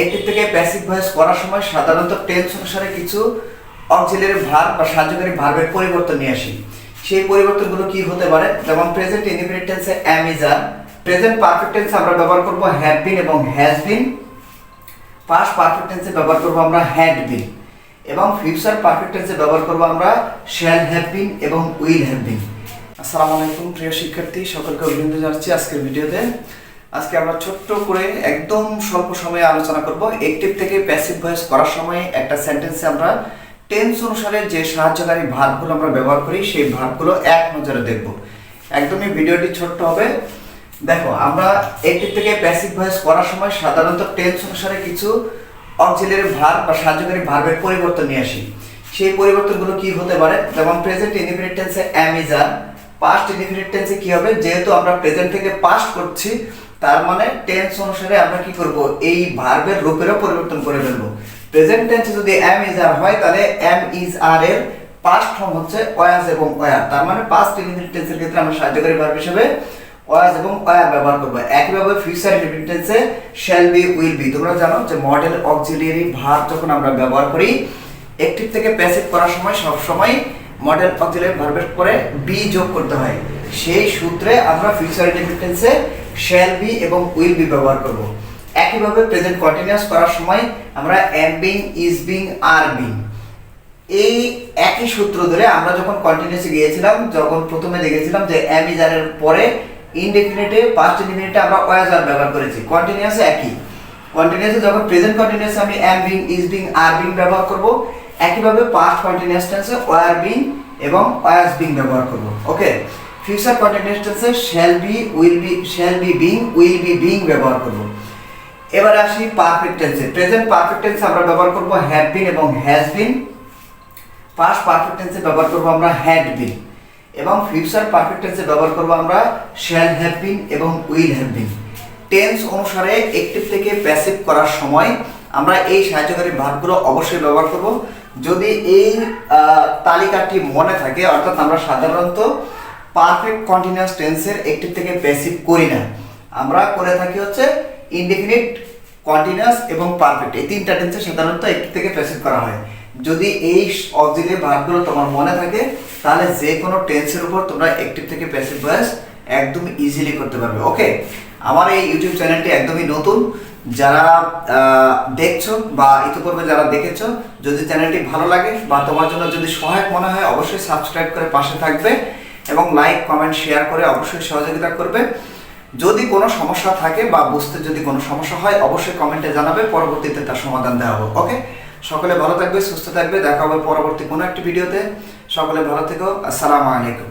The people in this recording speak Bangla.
একটি থেকে প্যাসিভ ভয়েস করার সময় সাধারণত টেন্স অনুসারে কিছু অক্সিলারি ভার্ব বা সাহায্যকারী ভার্বের পরিবর্তন নিয়ে আসি। সেই পরিবর্তনগুলো কি হতে পারে? যেমন প্রেজেন্ট ইনডিফিনিট টেন্সে am is are present perfect টেন্সে আমরা ব্যবহার করব হ্যাভ বিন এবং হ্যাজ বিন পাস্ট পারফেক্ট টেন্সে ব্যবহার করব আমরা হ্যাড বিন এবং ফিউচার পারফেক্ট টেন্সে ব্যবহার করব আমরা শ্যাল হ্যাভ বিন এবং উইল হ্যাভ বিন আসসালামু আলাইকুম, প্রিয় শিক্ষার্থী, সকলকে অভিনন্দন জানাচ্ছি আজকের ভিডিওতে। আজকে আমরা ছোট্ট করে একদম স্বল্প সময়ে আলোচনা করব। একটিভ থেকে প্যাসিভ ভয়েস করার সময় একটা সেন্টেন্সে আমরা টেন্স অনুসারে যে সাহায্যকারী ভার্বগুলো আমরা ব্যবহার করি, সেই ভার্বগুলো এক নজরে দেখব। একদমই ভিডিওটি ছোট্ট হবে। দেখো, আমরা একটিভ থেকে প্যাসিভ ভয়েস করার সময় সাধারণত টেন্স অনুসারে কিছু অক্সিলারি ভার্ব বা সাহায্যকারী ভার্বের পরিবর্তন নিয়ে আসি। সেই পরিবর্তনগুলো কি হতে পারে? যেমন প্রেজেন্ট ইনডিফিনিট টেন্সে অ্যাম পাস্ট ইনডিফিনিট টেন্সে কি হবে? যেহেতু আমরা প্রেজেন্ট থেকে পাস্ট করছি তার মানে টেন্স অনুসারে আমরা কি করব? এই ভার্বের রূপেরও পরিবর্তন করে ফেলব। প্রেজেন্ট টেন্সে যদি অ্যাম ইজ আর হয়, তাহলে অ্যাম ইজ আর এর পাস্ট ফর্ম হচ্ছে ওয়াজ এবং ওয়ার তার মানে পাস্ট ইনডিফিনিট টেন্সের ক্ষেত্রে আমরা সাহায্যকারী ভার্ব হিসেবে ওয়াজ এবং ওয়ার ব্যবহার করব। একইভাবে ফিউচার ইনডিফিনিট টেন্সে শ্যাল বি উইল বি তোমরা জানো যে মডেল অক্সিলিয়ারি ভার্ব যখন আমরা ব্যবহার করি অ্যাক্টিভ থেকে প্যাসিভ করার সময় সব সময় মডেল অক্সিলিয়ারি ভার্বের পরে বি যোগ করতে হয়। সেই সূত্রে আমরা ফিউচার ইনডিফিনিট টেন্সে শ্যাল বি এবং উইল বি ব্যবহার করব। একইভাবে প্রেজেন্ট কন্টিনিউয়াস করার সময় আমরা am being is being are being এই একই সূত্র ধরে আমরা যখন কন্টিনিউসে গিয়েছিলাম, যখন প্রথমে দেখেছিলাম যে এম ইজ এর পরে ইনডেফিনিটে পাস্ট ইনডেফিনিটে আমরা ওয়াজ আর ব্যবহার করেছি। কন্টিনিউসে একই। কন্টিনিউসে যখন প্রেজেন্ট কন্টিনিউসে আমি am being is being are being ব্যবহার করব, একইভাবে পাস্ট কন্টিনিউয়াস টেন্সে ওয়ার বিং এবং ওয়াজ বিং ব্যবহার করব। Okay future continuous shall be will be shall be being will be being ব্যবহার করব। এবার আসি পারফেক্ট টেন্সে প্রেজেন্ট পারফেক্ট টেন্সে আমরা ব্যবহার করব হ্যাভ বিন এবং হ্যাজ বিন পাস্ট পারফেক্ট টেন্সে ব্যবহার করব আমরা হ্যাড বিন এবং ফিউচার পারফেক্ট টেন্সে ব্যবহার করব আমরা শ্যাল হ্যাভ বিন এবং উইল হ্যাভ বিন টেন্স অনুসারে একটিভ থেকে প্যাসিভ করার সময় আমরা এই সাহায্যকারী ভার্বগুলো অবশ্যই ব্যবহার করব। যদি এই তালিকাটি মনে থাকে, অর্থাৎ আমরা সাধারণত পারফেক্ট কন্টিনিউয়াস টেন্সের একটিভ থেকে প্যাসিভ করি না। আমরা করে থাকি হচ্ছে ইনডিফিনিট কন্টিনিউয়াস এবং পারফেক্ট এই তিনটা টেন্সে সাধারণত একটি থেকে প্যাসিভ করা হয়। যদি এই অক্সিলিয়ারি ভার্বগুলো তোমার মনে থাকে, তাহলে যে কোনো টেন্সের উপর তোমরা একটিভ থেকে প্যাসিভ ভয়েস একদম ইজিলি করতে পারবে। ওকে আমার এই ইউটিউব চ্যানেলটি একদমই নতুন। যারা দেখছ বা ইতিপূর্বে যারা দেখেছ, যদি চ্যানেলটি ভালো লাগে বা তোমার জন্য যদি সহায়ক মনে হয়, অবশ্যই সাবস্ক্রাইব করে পাশে থাকবে। এবং লাইক, কমেন্ট, শেয়ার করে অবশ্যই সহযোগিতা করবে। যদি কোনো সমস্যা থাকে বা বুঝতে যদি কোনো সমস্যা হয়, অবশ্যই কমেন্টে জানাবে, পরবর্তীতে তার সমাধান দেওয়া হবে, ওকে? সকলে ভালো থাকবে, সুস্থ থাকবে, দেখা হবে পরবর্তী কোনো একটি ভিডিওতে। সকলে ভালো থেকো, আসসালামু আলাইকুম।